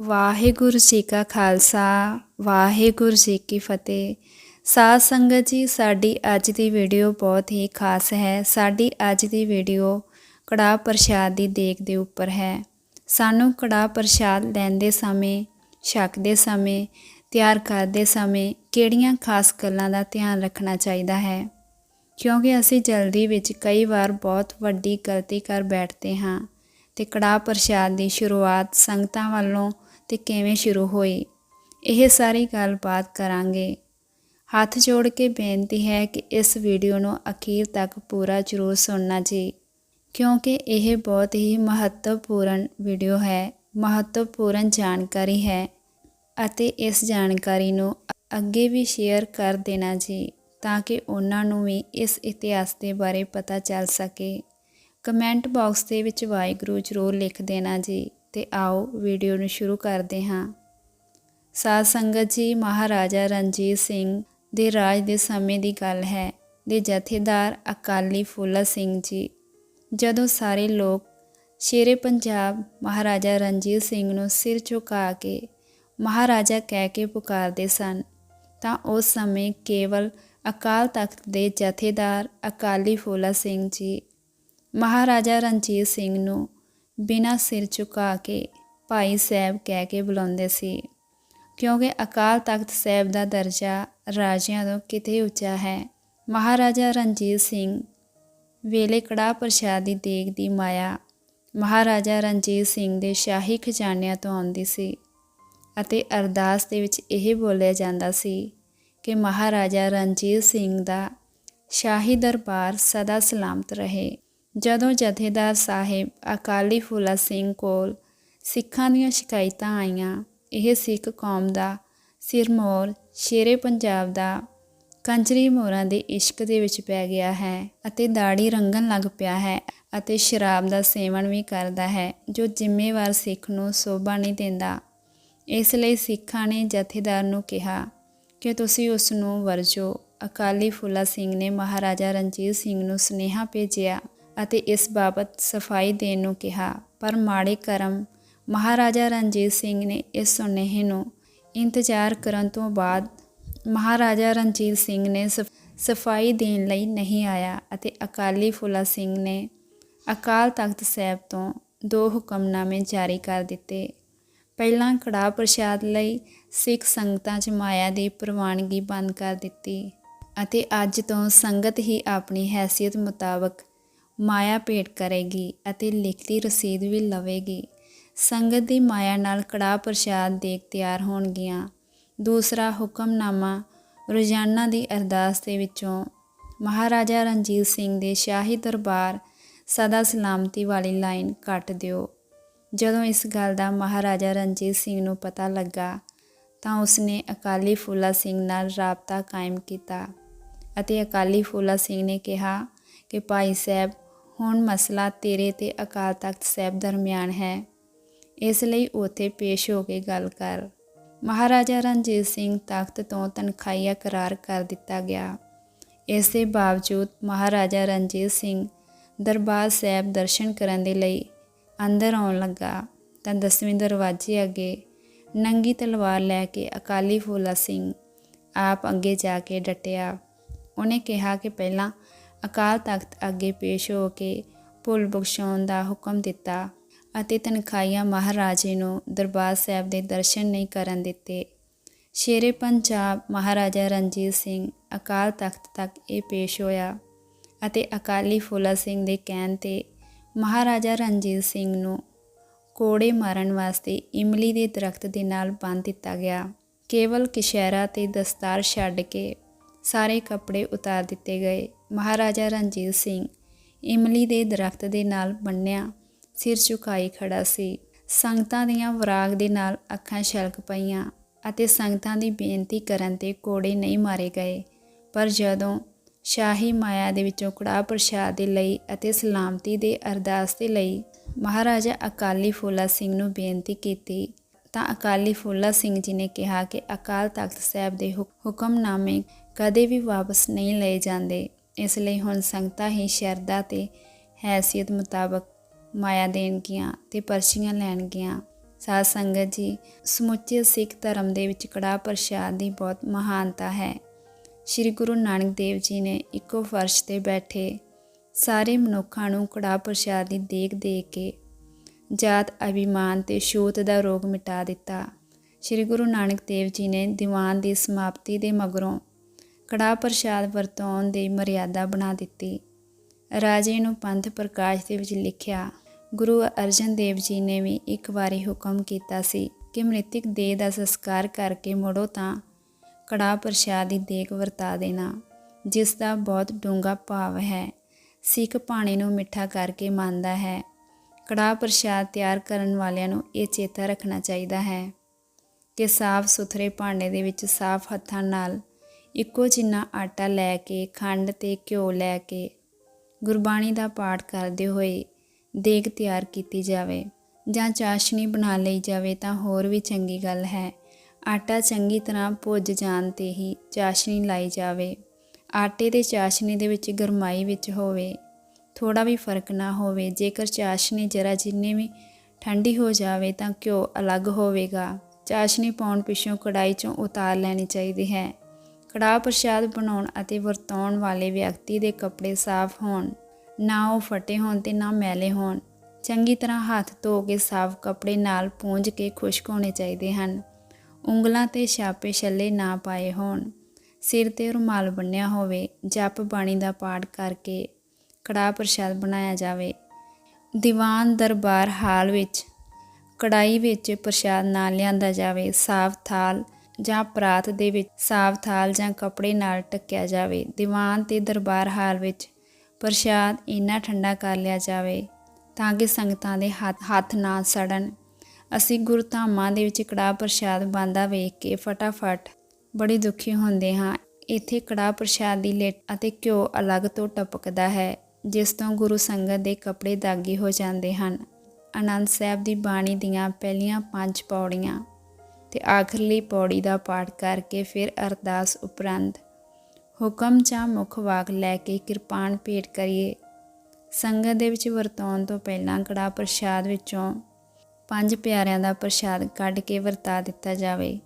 ਵਾਹਿਗੁਰੂ ਜੀ ਕਾ ਖਾਲਸਾ, ਵਾਹਿਗੁਰੂ ਜੀ ਕੀ ਫਤਿਹ। ਸਾਧ ਸੰਗਤ ਜੀ, ਸਾਡੀ ਅੱਜ ਦੀ ਵੀਡੀਓ ਬਹੁਤ ਹੀ ਖਾਸ ਹੈ। ਸਾਡੀ ਅੱਜ ਦੀ ਵੀਡੀਓ ਕੜਾਹ ਪ੍ਰਸ਼ਾਦ ਦੀ ਦੇਗ ਦੇ ਉੱਪਰ ਹੈ। ਸਾਨੂੰ ਕੜਾਹ ਪ੍ਰਸ਼ਾਦ ਲੈਂਦੇ ਸਮੇਂ, ਛਕਦੇ ਸਮੇਂ, ਤਿਆਰ ਕਰਦੇ ਸਮੇਂ ਕਿਹੜੀਆਂ ਖਾਸ ਗੱਲਾਂ ਦਾ ਧਿਆਨ ਰੱਖਣਾ ਚਾਹੀਦਾ ਹੈ? ਕਿਉਂਕਿ ਅਸੀਂ ਜਲਦੀ ਵਿੱਚ ਕਈ ਵਾਰ ਬਹੁਤ ਵੱਡੀ ਗਲਤੀ ਕਰ ਬੈਠਦੇ ਹਾਂ ਤੇ ਕੜਾਹ ਪ੍ਰਸ਼ਾਦ ਦੀ ਸ਼ੁਰੂਆਤ ਸੰਗਤਾਂ ਵੱਲੋਂ ਤੇ ਕਿਵੇਂ ਸ਼ੁਰੂ ਹੋਈ? ਇਹ ਸਾਰੀ ਗੱਲਬਾਤ ਕਰਾਂਗੇ। ਹੱਥ ਜੋੜ ਕੇ ਬੇਨਤੀ ਹੈ ਕਿ ਇਸ ਵੀਡੀਓ ਨੂੰ ਅਖੀਰ ਤੱਕ ਪੂਰਾ ਜ਼ਰੂਰ ਸੁਣਨਾ ਜੀ, ਕਿਉਂਕਿ ਇਹ ਬਹੁਤ ਹੀ ਮਹੱਤਵਪੂਰਨ ਵੀਡੀਓ ਹੈ, ਮਹੱਤਵਪੂਰਨ ਜਾਣਕਾਰੀ ਹੈ ਅਤੇ ਇਸ ਜਾਣਕਾਰੀ ਨੂੰ ਅੱਗੇ ਵੀ ਸ਼ੇਅਰ ਕਰ ਦੇਣਾ ਜੀ, ਤਾਂ ਕਿ ਉਹਨਾਂ ਨੂੰ ਵੀ ਇਸ ਇਤਿਹਾਸ ਦੇ ਬਾਰੇ ਪਤਾ ਚੱਲ ਸਕੇ। ਕਮੈਂਟ ਬਾਕਸ ਦੇ ਵਿੱਚ ਵਾਹਿਗੁਰੂ ਜ਼ਰੂਰ ਲਿਖ ਦੇਣਾ ਜੀ। ਤੇ ਆਓ ਵੀਡੀਓ ਨੂੰ ਸ਼ੁਰੂ ਕਰਦੇ ਹਾਂ। ਸਾਧ ਸੰਗਤ ਜੀ, ਮਹਾਰਾਜਾ ਰਣਜੀਤ ਸਿੰਘ ਦੇ ਰਾਜ ਦੇ ਸਮੇਂ ਦੀ ਗੱਲ ਹੈ। ਦੇ ਜਥੇਦਾਰ ਅਕਾਲੀ ਫੂਲਾ ਸਿੰਘ ਜੀ। ਜਦੋਂ ਸਾਰੇ ਲੋਕ ਸ਼ੇਰੇ ਪੰਜਾਬ ਮਹਾਰਾਜਾ ਰਣਜੀਤ ਸਿੰਘ ਨੂੰ ਸਿਰ ਝੁਕਾ ਕੇ ਮਹਾਰਾਜਾ ਕਹਿ ਕੇ ਪੁਕਾਰਦੇ ਸਨ, ਤਾਂ ਉਸ ਸਮੇਂ ਕੇਵਲ ਅਕਾਲ ਤਖਤ ਦੇ ਜਥੇਦਾਰ ਅਕਾਲੀ ਫੂਲਾ ਸਿੰਘ ਜੀ, ਮਹਾਰਾਜਾ ਰਣਜੀਤ ਸਿੰਘ ਨੂੰ ਬਿਨਾਂ ਸਿਰ ਝੁਕਾ ਕੇ ਭਾਈ ਸਾਹਿਬ ਕਹਿ ਕੇ ਬੁਲਾਉਂਦੇ ਸੀ, ਕਿਉਂਕਿ ਅਕਾਲ ਤਖਤ ਸਾਹਿਬ ਦਾ ਦਰਜਾ ਰਾਜਿਆਂ ਤੋਂ ਕਿਤੇ ਉੱਚਾ ਹੈ। ਮਹਾਰਾਜਾ ਰਣਜੀਤ ਸਿੰਘ ਵੇਲੇ ਕੜਾ ਪ੍ਰਸ਼ਾਦ ਦੀ ਦੇਗ ਦੀ ਮਾਇਆ ਮਹਾਰਾਜਾ ਰਣਜੀਤ ਸਿੰਘ ਦੇ ਸ਼ਾਹੀ ਖਜ਼ਾਨਿਆਂ ਤੋਂ ਆਉਂਦੀ ਸੀ ਅਤੇ ਅਰਦਾਸ ਦੇ ਵਿੱਚ ਇਹ ਬੋਲਿਆ ਜਾਂਦਾ ਸੀ ਕਿ ਮਹਾਰਾਜਾ ਰਣਜੀਤ ਸਿੰਘ ਦਾ ਸ਼ਾਹੀ ਦਰਬਾਰ ਸਦਾ ਸਲਾਮਤ ਰਹੇ। ਜਦੋਂ ਜਥੇਦਾਰ ਸਾਹਿਬ ਅਕਾਲੀ ਫੂਲਾ ਸਿੰਘ ਕੋਲ ਸਿੱਖਾਂ ਦੀਆਂ ਸ਼ਿਕਾਇਤਾਂ ਆਈਆਂ, ਇਹ ਸਿੱਖ ਕੌਮ ਦਾ ਸਿਰਮੌਰ ਸ਼ੇਰੇ ਪੰਜਾਬ ਦਾ ਕੰਜਰੀ ਮੋਰਾਂ ਦੇ ਇਸ਼ਕ ਦੇ ਵਿੱਚ ਪੈ ਗਿਆ ਹੈ ਅਤੇ ਦਾੜੀ ਰੰਗਣ ਲੱਗ ਪਿਆ ਹੈ ਅਤੇ ਸ਼ਰਾਬ ਦਾ ਸੇਵਨ ਵੀ ਕਰਦਾ ਹੈ, ਜੋ ਜ਼ਿੰਮੇਵਾਰ ਸਿੱਖ ਨੂੰ ਸੋਭਾ ਨਹੀਂ ਦਿੰਦਾ। ਇਸ ਲਈ ਸਿੱਖਾਂ ਨੇ ਜਥੇਦਾਰ ਨੂੰ ਕਿਹਾ ਕਿ ਤੁਸੀਂ ਉਸ ਨੂੰ ਵਰਜੋ। ਅਕਾਲੀ ਫੂਲਾ ਸਿੰਘ ਨੇ ਮਹਾਰਾਜਾ ਰਣਜੀਤ ਸਿੰਘ ਨੂੰ ਸੁਨੇਹਾ ਭੇਜਿਆ। ਅਤੇ ਇਸ ਬਾਬਤ ਸਫ਼ਾਈ ਦੇਣ ਨੂੰ ਕਿਹਾ। ਪਰ ਮਾੜੇ ਕਰਮ ਮਹਾਰਾਜਾ ਰਣਜੀਤ ਸਿੰਘ ਨੇ ਇਸ ਸੁਨੇਹੇ ਨੂੰ ਇੰਤਜ਼ਾਰ ਕਰਨ ਤੋਂ ਬਾਅਦ ਮਹਾਰਾਜਾ ਰਣਜੀਤ ਸਿੰਘ ਨੇ ਸਫ਼ਾਈ ਦੇਣ ਲਈ ਨਹੀਂ ਆਇਆ ਅਤੇ ਅਕਾਲੀ ਫੂਲਾ ਸਿੰਘ ਨੇ ਅਕਾਲ ਤਖਤ ਸਾਹਿਬ ਤੋਂ ਦੋ ਹੁਕਮਨਾਮੇ ਜਾਰੀ ਕਰ ਦਿੱਤੇ। ਪਹਿਲਾਂ ਕੜਾਹ ਪ੍ਰਸ਼ਾਦ ਲਈ ਸਿੱਖ ਸੰਗਤਾਂ 'ਚ ਮਾਇਆ ਦੀ ਪ੍ਰਵਾਨਗੀ ਬੰਦ ਕਰ ਦਿੱਤੀ ਅਤੇ ਅੱਜ ਤੋਂ ਸੰਗਤ ਹੀ ਆਪਣੀ ਹੈਸੀਅਤ ਮੁਤਾਬਕ ਮਾਇਆ ਭੇਟ ਕਰੇਗੀ ਅਤੇ ਲਿਖਤੀ ਰਸੀਦ ਵੀ ਲਵੇਗੀ। ਸੰਗਤ ਦੀ ਮਾਇਆ ਨਾਲ ਕੜਾਹ ਪ੍ਰਸ਼ਾਦ ਦੇਖ ਤਿਆਰ ਹੋਣਗੀਆਂ। ਦੂਸਰਾ ਹੁਕਮਨਾਮਾ ਰੋਜ਼ਾਨਾ ਦੀ ਅਰਦਾਸ ਦੇ ਵਿੱਚੋਂ ਮਹਾਰਾਜਾ ਰਣਜੀਤ ਸਿੰਘ ਦੇ ਸ਼ਾਹੀ ਦਰਬਾਰ ਸਦਾ ਸਲਾਮਤੀ ਵਾਲੀ ਲਾਈਨ ਕੱਟ ਦਿਓ। ਜਦੋਂ ਇਸ ਗੱਲ ਦਾ ਮਹਾਰਾਜਾ ਰਣਜੀਤ ਸਿੰਘ ਨੂੰ ਪਤਾ ਲੱਗਾ ਤਾਂ ਉਸਨੇ ਅਕਾਲੀ ਫੂਲਾ ਸਿੰਘ ਨਾਲ ਰਾਬਤਾ ਕਾਇਮ ਕੀਤਾ ਅਤੇ ਅਕਾਲੀ ਫੂਲਾ ਸਿੰਘ ਨੇ ਕਿਹਾ ਕਿ ਭਾਈ ਸਾਹਿਬ ਹੁਣ ਮਸਲਾ ਤੇਰੇ ਤੇ ਅਕਾਲ ਤਖਤ ਸਾਹਿਬ ਦਰਮਿਆਨ ਹੈ। ਇਸ ਲਈ ਉਥੇ ਪੇਸ਼ ਹੋ ਕੇ ਗੱਲ ਕਰ। ਮਹਾਰਾਜਾ ਰਣਜੀਤ ਸਿੰਘ ਤਖਤ ਤੋਂ ਤਨਖਾਹੀਆ ਕਰਾਰ ਕਰ ਦਿੱਤਾ ਗਿਆ। ਇਸ ਦੇ ਬਾਵਜੂਦ ਮਹਾਰਾਜਾ ਰਣਜੀਤ ਸਿੰਘ ਦਰਬਾਰ ਸਾਹਿਬ ਦਰਸ਼ਨ ਕਰਨ ਦੇ ਲਈ ਅੰਦਰ ਆਉਣ ਲੱਗਾ ਤਾਂ ਦਸਵੇਂ ਦਰਵਾਜ਼ੇ ਅੱਗੇ ਨੰਗੀ ਤਲਵਾਰ ਲੈ ਕੇ ਅਕਾਲੀ ਫੂਲਾ ਸਿੰਘ ਆਪ ਅੱਗੇ ਜਾ ਕੇ ਡਟਿਆ। ਉਹਨੇ ਕਿਹਾ ਕਿ ਪਹਿਲਾਂ ਅਕਾਲ ਤਖਤ ਅੱਗੇ ਪੇਸ਼ ਹੋ ਕੇ ਭੁੱਲ ਬਖਸ਼ਾਉਣ ਦਾ ਹੁਕਮ ਦਿੱਤਾ ਅਤੇ ਤਨਖਾਹੀਆ ਮਹਾਰਾਜੇ ਨੂੰ ਦਰਬਾਰ ਸਾਹਿਬ ਦੇ ਦਰਸ਼ਨ ਨਹੀਂ ਕਰਨ ਦਿੱਤੇ। ਸ਼ੇਰੇ ਪੰਜਾਬ ਮਹਾਰਾਜਾ ਰਣਜੀਤ ਸਿੰਘ ਅਕਾਲ ਤਖਤ ਤੱਕ ਇਹ ਪੇਸ਼ ਹੋਇਆ ਅਤੇ ਅਕਾਲੀ ਫੂਲਾ ਸਿੰਘ ਦੇ ਕਹਿਣ ਤੇ ਮਹਾਰਾਜਾ ਰਣਜੀਤ ਸਿੰਘ ਨੂੰ ਕੋੜੇ ਮਾਰਨ ਵਾਸਤੇ ਇਮਲੀ ਦੇ ਦਰਖਤ ਦੇ ਨਾਲ ਬੰਨ੍ਹ ਦਿੱਤਾ ਗਿਆ। ਕੇਵਲ ਕਿਸ਼ਹਿਰਾ ਤੇ ਦਸਤਾਰ ਛੱਡ ਕੇ ਸਾਰੇ ਕੱਪੜੇ ਉਤਾਰ ਦਿੱਤੇ ਗਏ। ਮਹਾਰਾਜਾ ਰਣਜੀਤ ਸਿੰਘ ਇਮਲੀ ਦੇ ਦਰਖਤ ਦੇ ਨਾਲ ਬੰਨਿਆ, ਸਿਰ ਝੁਕਾਈ ਖੜਾ ਸੀ। ਸੰਗਤਾਂ ਦੀਆਂ ਵਰਾਗ ਦੇ ਨਾਲ ਅੱਖਾਂ ਛਲਕ ਪਈਆਂ ਅਤੇ ਸੰਗਤਾਂ ਦੀ ਬੇਨਤੀ ਕਰਨ ਤੇ ਕੋੜੇ ਨਹੀਂ ਮਾਰੇ ਗਏ। ਪਰ ਜਦੋਂ ਸ਼ਾਹੀ ਮਾਇਆ ਦੇ ਵਿੱਚੋਂ ਕੜਾ ਪ੍ਰਸ਼ਾਦ ਦੇ ਲਈ ਅਤੇ ਸਲਾਮਤੀ ਦੇ ਅਰਦਾਸ ਦੇ ਲਈ ਮਹਾਰਾਜਾ ਅਕਾਲੀ ਫੂਲਾ ਸਿੰਘ ਨੂੰ ਬੇਨਤੀ ਕੀਤੀ, ਤਾਂ ਅਕਾਲੀ ਫੂਲਾ ਸਿੰਘ ਜੀ ਨੇ ਕਿਹਾ ਕਿ ਅਕਾਲ ਤਖਤ ਸਾਹਿਬ ਦੇ ਹੁਕਮਨਾਮੇ ਕਦੇ ਵੀ ਵਾਪਸ ਨਹੀਂ ਲਏ ਜਾਂਦੇ। ਇਸ ਲਈ ਹੁਣ ਸੰਗਤਾਂ ਹੀ ਸ਼ਰਧਾ ਤੇ ਹੈਸੀਅਤ ਮੁਤਾਬਕ ਮਾਇਆ ਦੇਣਗੀਆਂ ਤੇ ਪਰਚੀਆਂ ਲੈਣਗੀਆਂ। ਸਾਧ ਸੰਗਤ ਜੀ, ਸਮੁੱਚੇ ਸਿੱਖ ਧਰਮ ਦੇ ਵਿੱਚ ਕੜਾਹ ਪ੍ਰਸ਼ਾਦ ਦੀ ਬਹੁਤ ਮਹਾਨਤਾ ਹੈ। ਸ੍ਰੀ ਗੁਰੂ ਨਾਨਕ ਦੇਵ ਜੀ ਨੇ ਇੱਕੋ ਫਰਸ਼ ਤੇ ਬੈਠੇ ਸਾਰੇ ਮਨੁੱਖਾਂ ਨੂੰ ਕੜਾਹ ਪ੍ਰਸ਼ਾਦ ਦੀ ਦੇਖ ਦੇ ਕੇ ਜਾਤ, ਅਭਿਮਾਨ ਤੇ ਛੂਤ ਦਾ ਰੋਗ ਮਿਟਾ ਦਿੱਤਾ। ਸ੍ਰੀ ਗੁਰੂ ਨਾਨਕ ਦੇਵ ਜੀ ਨੇ ਦੀਵਾਨ ਦੀ ਸਮਾਪਤੀ ਦੇ ਮਗਰੋਂ ਕੜਾਹ ਪ੍ਰਸ਼ਾਦ ਵਰਤਾਉਣ ਦੀ ਮਰਿਆਦਾ ਬਣਾ ਦਿੱਤੀ। ਰਾਜੇ ਨੂੰ ਪੰਥ ਪ੍ਰਕਾਸ਼ ਦੇ ਵਿੱਚ ਲਿਖਿਆ, ਗੁਰੂ ਅਰਜਨ ਦੇਵ ਜੀ ਨੇ ਵੀ ਇੱਕ ਵਾਰੀ ਹੁਕਮ ਕੀਤਾ ਸੀ ਕਿ ਮ੍ਰਿਤਕ ਦੇਹ ਦਾ ਸੰਸਕਾਰ ਕਰਕੇ ਮੁੜੋ ਤਾਂ ਕੜਾਹ ਪ੍ਰਸ਼ਾਦ ਦੀ ਦੇਗ ਵਰਤਾ ਦੇਣਾ, ਜਿਸ ਦਾ ਬਹੁਤ ਡੂੰਘਾ ਭਾਵ ਹੈ। ਸਿੱਖ ਪਾਣੀ ਨੂੰ ਮਿੱਠਾ ਕਰਕੇ ਮੰਨਦਾ ਹੈ। ਕੜਾਹ ਪ੍ਰਸ਼ਾਦ ਤਿਆਰ ਕਰਨ ਵਾਲਿਆਂ ਨੂੰ ਇਹ ਚੇਤਾ ਰੱਖਣਾ ਚਾਹੀਦਾ ਹੈ ਕਿ ਸਾਫ਼ ਸੁਥਰੇ ਭਾਂਡੇ ਦੇ ਵਿੱਚ ਸਾਫ਼ ਹੱਥਾਂ ਨਾਲ ਇੱਕੋ ਜਿੰਨਾ ਆਟਾ ਲੈ ਕੇ, ਖੰਡ ਤੇ ਘਿਓ ਲੈ ਕੇ ਗੁਰਬਾਣੀ ਦਾ ਪਾਠ ਕਰਦੇ ਹੋਏ ਦੇਗ ਤਿਆਰ ਕੀਤੀ ਜਾਵੇ ਜਾਂ ਚਾਸ਼ਨੀ ਬਣਾ ਲਈ ਜਾਵੇ ਤਾਂ ਹੋਰ ਵੀ ਚੰਗੀ ਗੱਲ ਹੈ। ਆਟਾ ਚੰਗੀ ਤਰ੍ਹਾਂ ਭੁੱਜ ਜਾਣ ਤੇ ਹੀ ਚਾਸ਼ਨੀ ਲਾਈ ਜਾਵੇ। ਆਟੇ ਦੇ ਚਾਸ਼ਨੀ ਦੇ ਵਿੱਚ ਗਰਮਾਈ ਵਿੱਚ ਹੋਵੇ ਥੋੜਾ ਵੀ ਫ਼ਰਕ ਨਾ ਹੋਵੇ, ਜੇਕਰ ਚਾਸ਼ਨੀ ਜਰਾ ਜਿੰਨੀ ਵੀ ਠੰਡੀ ਹੋ ਜਾਵੇ ਤਾਂ ਘਿਓ ਅਲੱਗ ਹੋਵੇਗਾ। ਚਾਸ਼ਨੀ ਪਾਉਣ ਪਿੱਛੋਂ ਕੜਾਈ ਚੋਂ ਉਤਾਰ ਲੈਣੀ ਚਾਹੀਦੀ ਹੈ। ਕੜਾਹ ਪ੍ਰਸ਼ਾਦ ਬਣਾਉਣ ਅਤੇ ਵਰਤਾਉਣ ਵਾਲੇ ਵਿਅਕਤੀ ਦੇ ਕੱਪੜੇ ਸਾਫ਼ ਹੋਣ, ਨਾ ਉਹ ਫਟੇ ਹੋਣ ਤੇ ਨਾ ਮੈਲੇ ਹੋਣ। ਚੰਗੀ ਤਰ੍ਹਾਂ ਹੱਥ ਧੋ ਕੇ ਸਾਫ਼ ਕੱਪੜੇ ਨਾਲ ਪੂੰਝ ਕੇ ਖੁਸ਼ਕ ਹੋਣੇ ਚਾਹੀਦੇ ਹਨ। ਉਂਗਲਾਂ ਤੇ ਛਾਪੇ ਛੱਲੇ ਨਾ ਪਾਏ ਹੋਣ। ਸਿਰ ਤੇ ਰੁਮਾਲ ਬੰਨਿਆ ਹੋਵੇ, ਜਪ ਬਾਣੀ ਦਾ ਪਾਠ ਕਰਕੇ ਕੜਾਹ ਪ੍ਰਸ਼ਾਦ ਬਣਾਇਆ ਜਾਵੇ। ਦੀਵਾਨ ਦਰਬਾਰ ਹਾਲ ਵਿੱਚ ਕੜਾਈ ਵਿੱਚ ਪ੍ਰਸ਼ਾਦ ਨਾ ਲਿਆਂਦਾ ਜਾਵੇ, ਸਾਫ਼ ਥਾਲ ਜਾਂ ਪਰਾਤ ਦੇ ਵਿੱਚ ਸਾਫ਼ ਥਾਲ ਜਾਂ ਕੱਪੜੇ ਨਾਲ ਢੱਕਿਆ ਜਾਵੇ, ਦੀਵਾਨ ਤੇ ਦਰਬਾਰ ਹਾਲ ਵਿੱਚ ਪ੍ਰਸ਼ਾਦ ਇੰਨਾ ਠੰਡਾ ਕਰ ਲਿਆ ਜਾਵੇ ਤਾਂ ਕਿ ਸੰਗਤਾਂ ਦੇ ਹੱਥ ਹੱਥ ਨਾ ਸੜਨ। ਅਸੀਂ ਗੁਰਧਾਮਾਂ ਦੇ ਵਿੱਚ ਕੜਾਹ ਪ੍ਰਸ਼ਾਦ ਬੰਦਾ ਵੇਖ ਕੇ ਫਟਾਫਟ ਬੜੇ ਦੁਖੀ ਹੁੰਦੇ ਹਾਂ। ਇੱਥੇ ਕੜਾਹ ਪ੍ਰਸ਼ਾਦ ਦੀ ਲੇਟ ਅਤੇ ਘਿਓ ਅਲੱਗ ਤੋਂ ਟਪਕਦਾ ਹੈ, ਜਿਸ ਤੋਂ ਗੁਰੂ ਸੰਗਤ ਦੇ ਕੱਪੜੇ ਦਾਗੀ ਹੋ ਜਾਂਦੇ ਹਨ। ਆਨੰਦ ਸਾਹਿਬ ਦੀ ਬਾਣੀ ਦੀਆਂ ਪਹਿਲੀਆਂ ਪੰਜ ਪੌੜੀਆਂ। ਤੇ ਆਖਰਲੀ ਪੌੜੀ ਦਾ ਪਾਠ ਕਰਕੇ ਫਿਰ ਅਰਦਾਸ ਉਪਰੰਤ ਹੁਕਮ ਜਾਂ ਮੁਖ ਵਾਕ ਲੈ ਕੇ ਕਿਰਪਾਨ ਭੇਟ ਕਰੀਏ। ਸੰਗਤ ਦੇ ਵਿੱਚ ਵਰਤਾਉਣ ਤੋਂ ਪਹਿਲਾਂ ਕੜਾ ਪ੍ਰਸ਼ਾਦ ਵਿੱਚੋਂ ਪੰਜ ਪਿਆਰਿਆਂ ਦਾ ਪ੍ਰਸ਼ਾਦ ਕੱਢ ਕੇ ਵਰਤਾ ਦਿੱਤਾ ਜਾਵੇ।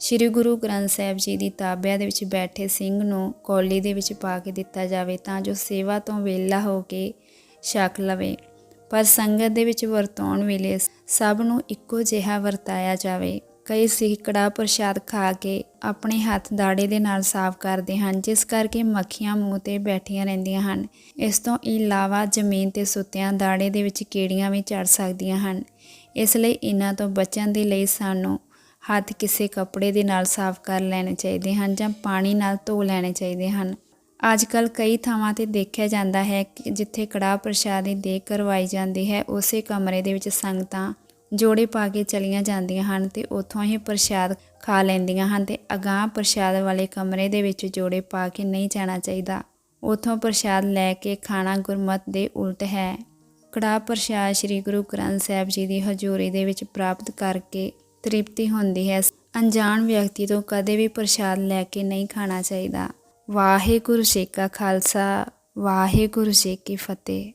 ਸ੍ਰੀ ਗੁਰੂ ਗ੍ਰੰਥ ਸਾਹਿਬ ਜੀ ਦੀ ਤਾਬਿਆਂ ਦੇ ਵਿੱਚ ਬੈਠੇ ਸਿੰਘ ਨੂੰ ਕੌਲੀ ਦੇ ਵਿੱਚ ਪਾ ਕੇ ਦਿੱਤਾ ਜਾਵੇ ਤਾਂ ਜੋ ਸੇਵਾ ਤੋਂ ਵਿਹਲਾ ਹੋ ਕੇ ਛਕ ਲਵੇ। ਪਰ ਸੰਗਤ ਦੇ ਵਿੱਚ ਵਰਤਾਉਣ ਵੇਲੇ ਸਭ ਨੂੰ ਇੱਕੋ ਜਿਹਾ ਵਰਤਾਇਆ ਜਾਵੇ। ਕਈ ਸਿੱਖ ਕੜਾਹ ਪ੍ਰਸ਼ਾਦ ਖਾ ਕੇ ਆਪਣੇ ਹੱਥ ਦਾੜੇ ਦੇ ਨਾਲ ਸਾਫ਼ ਕਰਦੇ ਹਨ, ਜਿਸ ਕਰਕੇ ਮੱਖੀਆਂ ਮੂੰਹ ਤੇ ਬੈਠੀਆਂ ਰਹਿੰਦੀਆਂ ਹਨ। ਇਸ ਤੋਂ ਇਲਾਵਾ ਜ਼ਮੀਨ ਤੇ ਸੁੱਤਿਆਂ ਦਾੜੇ ਦੇ ਵਿੱਚ ਕੀੜੀਆਂ ਵੀ ਚੜ ਸਕਦੀਆਂ ਹਨ। ਇਸ ਲਈ ਇਹਨਾਂ ਤੋਂ ਬਚਣ ਦੇ ਲਈ ਸਾਨੂੰ ਹੱਥ ਕਿਸੇ ਕੱਪੜੇ ਦੇ ਨਾਲ ਸਾਫ਼ ਕਰ ਲੈਣੇ ਚਾਹੀਦੇ ਹਨ ਜਾਂ ਪਾਣੀ ਨਾਲ ਧੋ ਲੈਣੇ ਚਾਹੀਦੇ ਹਨ। ਅੱਜ ਕੱਲ ਕਈ ਥਾਵਾਂ ਤੇ ਦੇਖਿਆ ਜਾਂਦਾ ਹੈ ਕਿ ਜਿੱਥੇ ਕੜਾਹ ਪ੍ਰਸ਼ਾਦ ਦੀ ਦੇਗ ਕਰਵਾਈ ਜਾਂਦੀ ਹੈ, ਉਸੇ ਕਮਰੇ ਦੇ ਵਿੱਚ ਸੰਗਤਾਂ ਜੋੜੇ ਪਾ ਕੇ ਚਲੀਆਂ ਜਾਂਦੀਆਂ ਹਨ ਤੇ ਉੱਥੋਂ ਹੀ ਪ੍ਰਸ਼ਾਦ ਖਾ ਲੈਂਦੀਆਂ ਹਨ ਤੇ ਅਗਾਹ ਪ੍ਰਸ਼ਾਦ ਵਾਲੇ ਕਮਰੇ ਦੇ ਵਿੱਚ ਜੋੜੇ ਪਾ ਕੇ ਨਹੀਂ ਜਾਣਾ ਚਾਹੀਦਾ। ਉੱਥੋਂ ਪ੍ਰਸ਼ਾਦ ਲੈ ਕੇ ਖਾਣਾ ਗੁਰਮਤ ਦੇ ਉਲਟ ਹੈ। ਕੜਾਹ ਪ੍ਰਸ਼ਾਦ ਸ੍ਰੀ ਗੁਰੂ ਗ੍ਰੰਥ ਸਾਹਿਬ ਜੀ ਦੀ ਹਜ਼ੂਰੀ ਦੇ ਵਿੱਚ ਪ੍ਰਾਪਤ ਕਰਕੇ ਤ੍ਰਿਪਤੀ ਹੁੰਦੀ ਹੈ। ਅਣਜਾਣ ਵਿਅਕਤੀ ਤੋਂ ਕਦੇ ਵੀ ਪ੍ਰਸ਼ਾਦ ਲੈ ਕੇ ਨਹੀਂ ਖਾਣਾ ਚਾਹੀਦਾ। ਵਾਹਿਗੁਰੂ ਜੀ ਕਾ ਖਾਲਸਾ, ਵਾਹਿਗੁਰੂ ਜੀ ਕੀ ਫਤਿਹ।